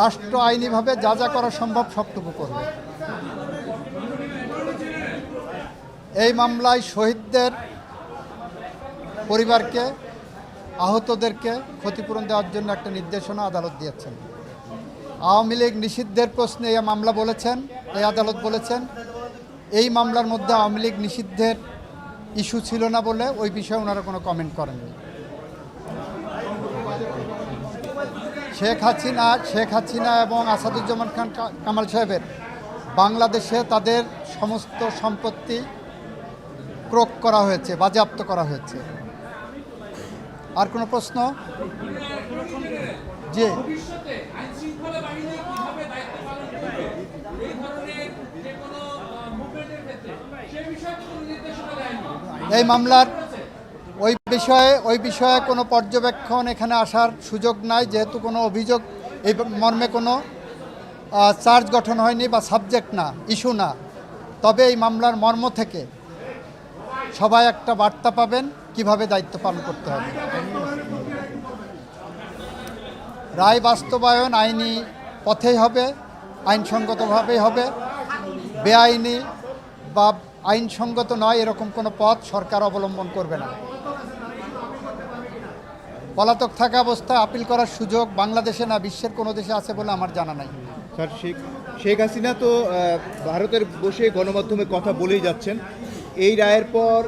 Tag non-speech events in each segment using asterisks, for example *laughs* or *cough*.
রাষ্ট্র আইনিভাবে যা যা করা সম্ভব সবটুকু করবে। এই মামলায় শহীদদের পরিবারকে, আহতদেরকে ক্ষতিপূরণ দেওয়ার জন্য একটা নির্দেশনা আদালত দিয়েছেন। আওয়ামী লীগ নিষিদ্ধের প্রশ্নে এই মামলা বলেছেন এই আদালত বলেছেন, এই মামলার মধ্যে আওয়ামী লীগ নিষিদ্ধের ইস্যু ছিল না বলে ওই বিষয়ে ওনারা কোনো কমেন্ট করেননি। শেখ হাসিনা শেখ হাসিনা এবং আসাদুজ্জামান খান কামাল সাহেবের। বাংলাদেশে তাদের সমস্ত সম্পত্তি ক্রোক করা হয়েছে বাজেয়াপ্ত করা হয়েছে। আর কোনো প্রশ্ন? যে এই মামলার ওই বিষয়ে ওই বিষয়ে কোনো পর্যবেক্ষণ এখানে আসার সুযোগ নাই, যেহেতু কোনো অভিযোগ, এই মর্মে কোনো চার্জ গঠন হয়নি বা সাবজেক্ট না, ইস্যু না। তবে এই মামলার মর্ম থেকে সবাই একটা বার্তা পাবেন, কীভাবে দায়িত্ব পালন করতে হবে। রায় বাস্তবায়ন আইনি পথেই হবে, আইনসঙ্গতভাবেই হবে, বেআইনি বা আইনসঙ্গত নয় এরকম কোনো পথ সরকার অবলম্বন করবে না। পলাতক থাকা অবস্থা আপিল করার সুযোগ বাংলাদেশে না বিশ্বের কোনো দেশে আছে বলে আমার জানা নাই। স্যার শেখ শেখ হাসিনা তো ভারতের বসে গণমাধ্যমে কথা বলেই যাচ্ছেন। এই রায়ের পর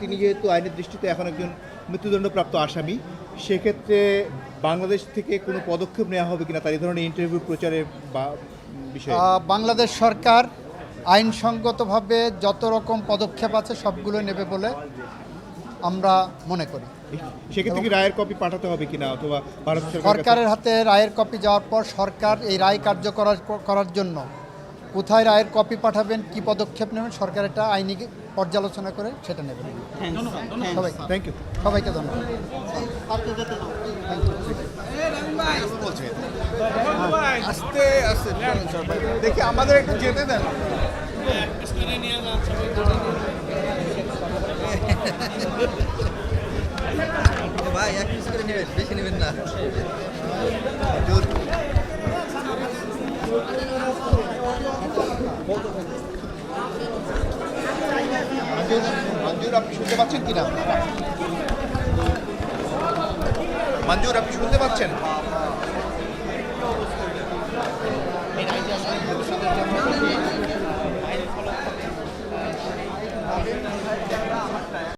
তিনি যেহেতু আইনের দৃষ্টিতে এখন একজন মৃত্যুদণ্ডপ্রাপ্ত আসামি সেক্ষেত্রে বাংলাদেশ থেকে কোনো পদক্ষেপ নেওয়া হবে কিনা তার এই ধরনের ইন্টারভিউ প্রচারের বা বিষয়ে। বাংলাদেশ সরকার আইনসঙ্গতভাবে যত রকম পদক্ষেপ আছে সবগুলো নেবে বলে আমরা মনে করি। সেক্ষেত্রে কি রায়ের কপি পাঠাতে হবে কিনা অথবা ভারত সরকারের হাতে রায়ের কপি যাওয়ার পর সরকার এই রায় কার্যকর করার জন্য কোথায় রায়ের কপি পাঠাবেন কি পদক্ষেপ নেবেন সরকার এটা আইনি পর্যালোচনা করে সেটা নেবেন সবাই থ্যাংক ইউ সবাইকে ধন্যবাদ। দেখি আমাদের একটু যেতে দেন। *laughs* ভাই, এক পিস করে নেবেন, বেশি না। মঞ্জুর আপনি শুনতে পাচ্ছেন কিনা? মঞ্জুর আপনি শুনতে পাচ্ছেন?